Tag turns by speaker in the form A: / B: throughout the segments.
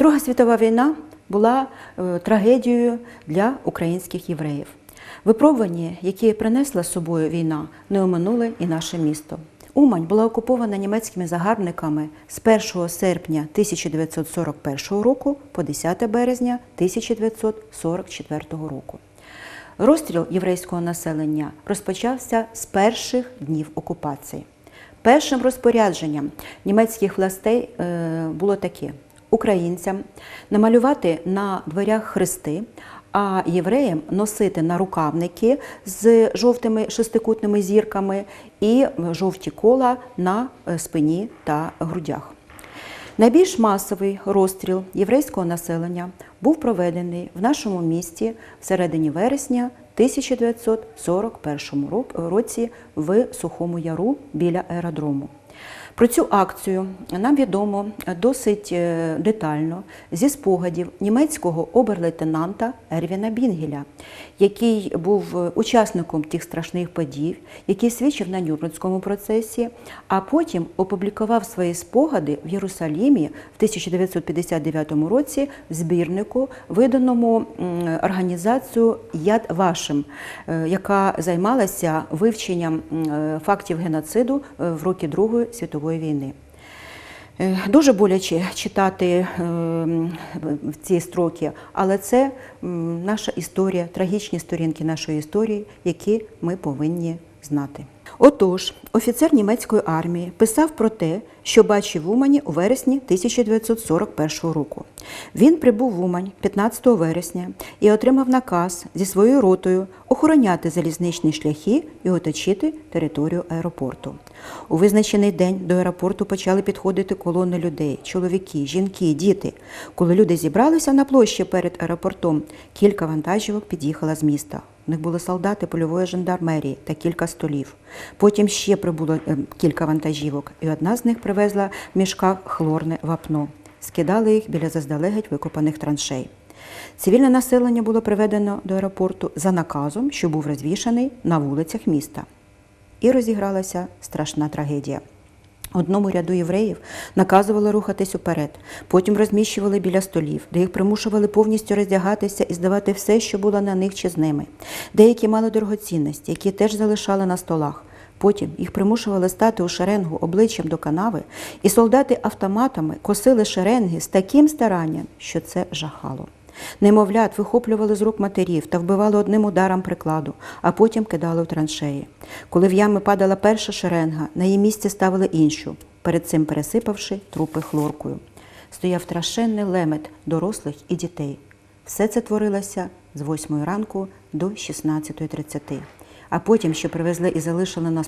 A: Друга світова війна була е, трагедією для українських євреїв. Випробування, які принесла з собою війна, не оминули і наше місто. Умань була окупована німецькими загарбниками з 1 серпня 1941 року по 10 березня 1944 року. Розстріл єврейського населення розпочався з перших днів окупації. Першим розпорядженням німецьких властей е, було таке: українцям намалювати на дверях хрести, а євреям носити нарукавники з жовтими шестикутними зірками і жовті кола на е, спині та грудях. Найбільш масовий розстріл єврейського населення був проведений в нашому місті в середині вересня 1941 ро- році в Сухому Яру біля аеродрому. Про цю акцію нам відомо досить е, детально зі спогадів німецького оберлейтенанта Ервіна Бінгеля, який був е, учасником тих страшних подій, який свідчив на Нюрнберзькому процесі, а потім опублікував свої спогади в Єрусалімі в 1959 році в збірнику, виданому м, організацією Яд Вашим, е, яка займалася вивченням е, фактів геноциду е, в роки Другої світової війни. Е, Дуже боляче читати е, в ці строки, але це наша історія, трагічні сторінки нашої історії, які ми повинні знати. Отож, офіцер німецької армії писав про те, що бачив Умані у вересні 1941 року. Він прибув в Умань 15 вересня і отримав наказ зі своєю ротою охороняти залізничні шляхи і оточити територію аеропорту. У визначений день до аеропорту почали підходити колони людей, чоловіки, жінки, діти. Коли люди зібралися на площі перед аеропортом, кілька вантажівок під'їхало з міста. У них були солдати польової жандармерії та кілька столів. Потім ще прибуло е, кілька вантажівок, і одна з них привезла в мішках хлорне вапно. Скидали їх біля заздалегідь викопаних траншей. Цивільне населення було приведено до аеропорту за наказом, що був розвішаний на вулицях міста. І розігралася страшна трагедія. Одному ряду євреїв наказували рухатись уперед, потім розміщували біля столів, де їх примушували повністю роздягатися і здавати все, що було на них чи з ними. Деякі мали дорогоцінності, які теж залишали на столах. Потім їх примушували стати у шеренгу обличчям до канави, і солдати автоматами косили шеренги з таким старанням, що це жахало. Немовлят вихоплювали з рук матерів та вбивали одним ударом прикладу, а потім кидали в траншеї. Коли в ями падала перша шеренга, на її місці ставили іншу, перед цим пересипавши трупи хлоркою. Стояв страшенний лемет дорослих і дітей. Все це творилося з 8 ранку до 16.30. А потім ще привезли і залишили на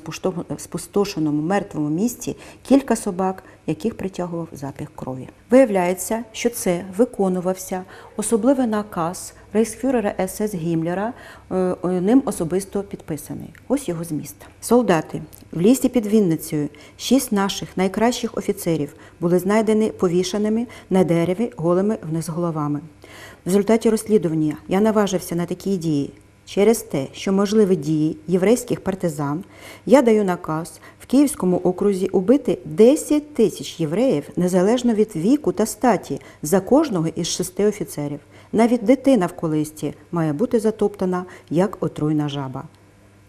A: спустошеному мертвому місці кілька собак, яких притягував запах крові. Виявляється, що це виконувався особливий наказ рейхсфюрера СС Гімлера, е, е, ним особисто підписаний. Ось його зміст. Солдати в лісі під Вінницею, шість наших найкращих офіцерів були знайдені повішеними на дереві голими вниз головами. В результаті розслідування я наважився на такі дії. Через те, що можливі дії єврейських партизан, я даю наказ в Київському окрузі убити 10 тисяч євреїв незалежно від віку та статі за кожного із шести офіцерів. Навіть дитина в колисті має бути затоптана як отруйна жаба.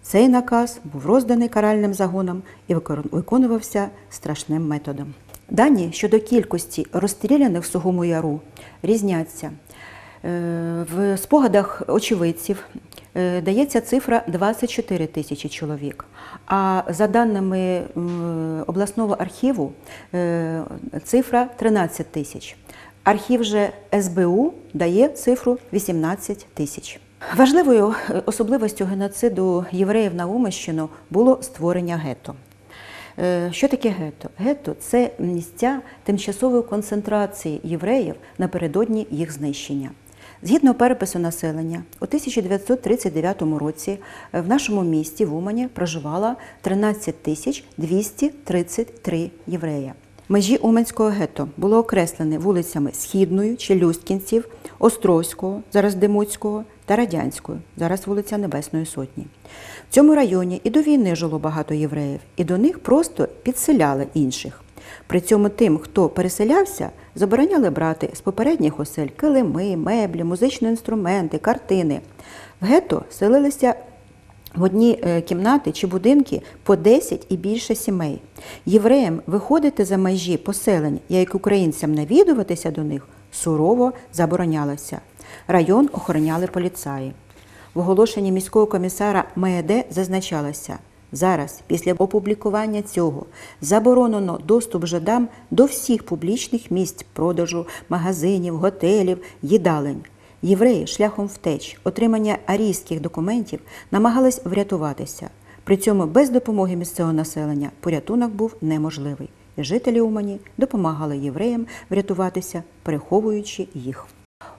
A: Цей наказ був розданий каральним загонам і виконувався страшним методом. Дані щодо кількості розстріляних в Сухому Яру різняться. Е, В спогадах очевидців е, дається цифра 24 тисячі чоловік. А за даними обласного архіву, е, цифра 13 тисяч. Архів же СБУ дає цифру 18 тисяч. Важливою особливостю геноциду євреїв на Умищину було створення гетто. Що таке гетто? Гетто це місця тимчасової концентрації євреїв напередодні їх знищення. Згідно перепису населення, у 1939 році в нашому місті в Умані проживало 13 тисяч 233 єврея. Межі Уманського гетто було окреслене вулицями Східною, Челюскінців, Острозького, зараз Демуцького та Радянською, зараз вулиця Небесної Сотні. В цьому районі і до війни жило багато євреїв, і до них просто підселяли інших. При цьому тим, хто переселявся, забороняли брати з попередніх осель килими, меблі, музичні інструменти, картини. В гетто селилися в одні е, кімнати чи будинки по 10 і більше сімей. Євреям виходити за межі поселень, як українцям навідуватися до них, сурово заборонялося. Район охороняли поліцаї. В оголошенні міського комісара Мееде зазначалося, зараз, після опублікування цього, заборонено доступ жидам до всіх публічних місць продажу, магазинів, готелів, їдалень. Євреї шляхом втеч, отримання арійських документів намагались врятуватися. При цьому без допомоги місцевого населення порятунок був неможливий. І жителі Умані допомагали євреям врятуватися, переховуючи їх.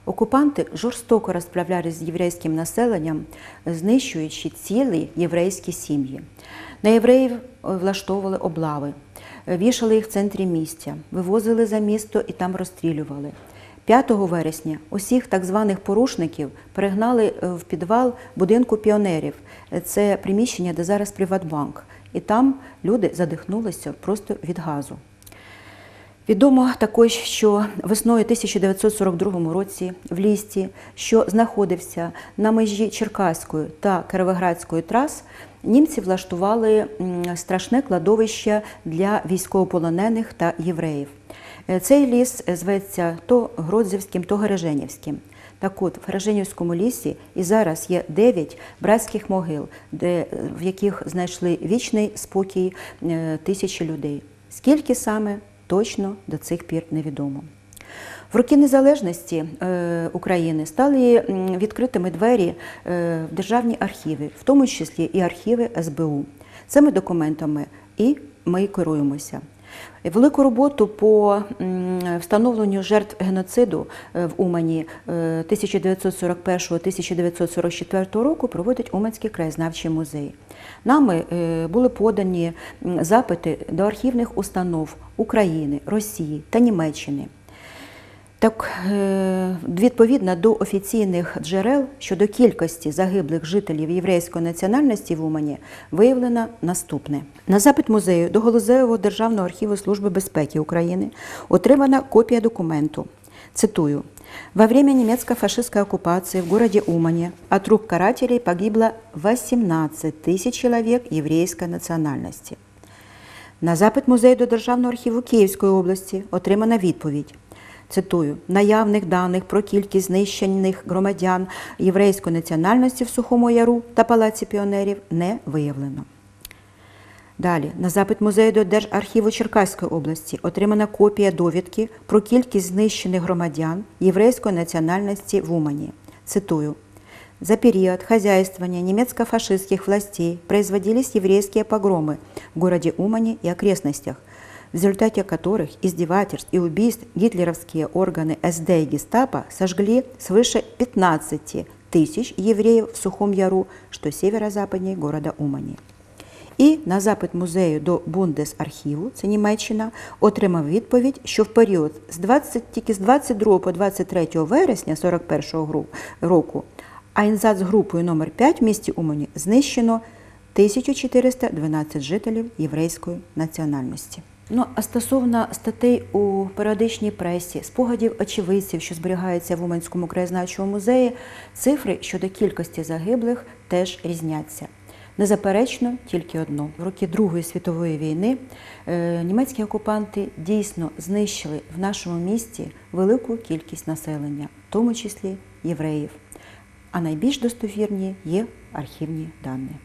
A: Окупанти жорстоко розправлялися з єврейським населенням, знищуючи цілі єврейські сім'ї. На євреїв е, влаштовували облави, е, вішали їх в центрі місця, вивозили за місто і там розстрілювали. 5 вересня усіх так званих порушників перегнали е, в підвал будинку піонерів. Це приміщення, де зараз Приватбанк. І там люди задихнулися просто від газу. Відомо також, що весною 1942 році в лісті, що знаходився на межі Черкаської та Кировоградської трас, німці влаштували страшне кладовище для військовополонених та євреїв. Е, Цей ліс зветься то Гродзівським, то Гереженівським. Так от, в Гереженівському лісі і зараз є дев'ять братських могил, де, е, в яких знайшли вічний спокій е, тисячі людей. Скільки саме точно до цих пір невідомо. В роки незалежності е, України стали відкритими двері е, в державні архіви, в тому числі і архіви СБУ. Цими документами і ми керуємося. Велику роботу по встановленню жертв геноциду е, в Умані е, 1941-1944 року проводить Уманський краєзнавчий музей. Нами е, були подані запити до архівних установ України, Росії та Німеччини. Так, е, відповідно до офіційних джерел щодо кількості загиблих жителів єврейської національності в Умані виявлено наступне. На запит музею до Голозеєвого Державного архіву Служби безпеки України отримана копія документу. Цитую. Во время немецко-фашистской оккупации в городе Умане от рук карателей погибло 18 тысяч человек еврейской национальности. На запит музею до Державного архіву Київської області отримана відповідь. Цитую, наявних даних про кількість знищених громадян єврейської національності в Сухому Яру та Палаці піонерів не виявлено. Далі, на запит музею до Держархіву Черкаської області отримана копія довідки про кількість знищених громадян єврейської національності в Умані. Цитую. За период хозяйствования немецко-фашистских властей производились еврейские погромы в городе Умане и окрестностях, в результате которых издевательств и убийств гитлеровские органы СД и гестапо сожгли свыше 15 тысяч евреев в Сухом Яру, что северо-западнее города Умани. І на запит музею до Бундесархіву, це Німеччина, отримав відповідь, що в період з 20, тільки з 22 по 23 вересня 41 року Айнзац-групою номер 5 в місті Умані знищено 1412 жителів єврейської національності. Ну, а стосовно статей у періодичній пресі, спогадів очевидців, що зберігаються в Уманському краєзнавчому музеї, цифри щодо кількості загиблих теж різняться. Незаперечно тільки одно. В роки Другої світової війни е, німецькі окупанти дійсно знищили в нашому місті велику кількість населення, в тому числі євреїв. А найбільш достовірні є архівні дані.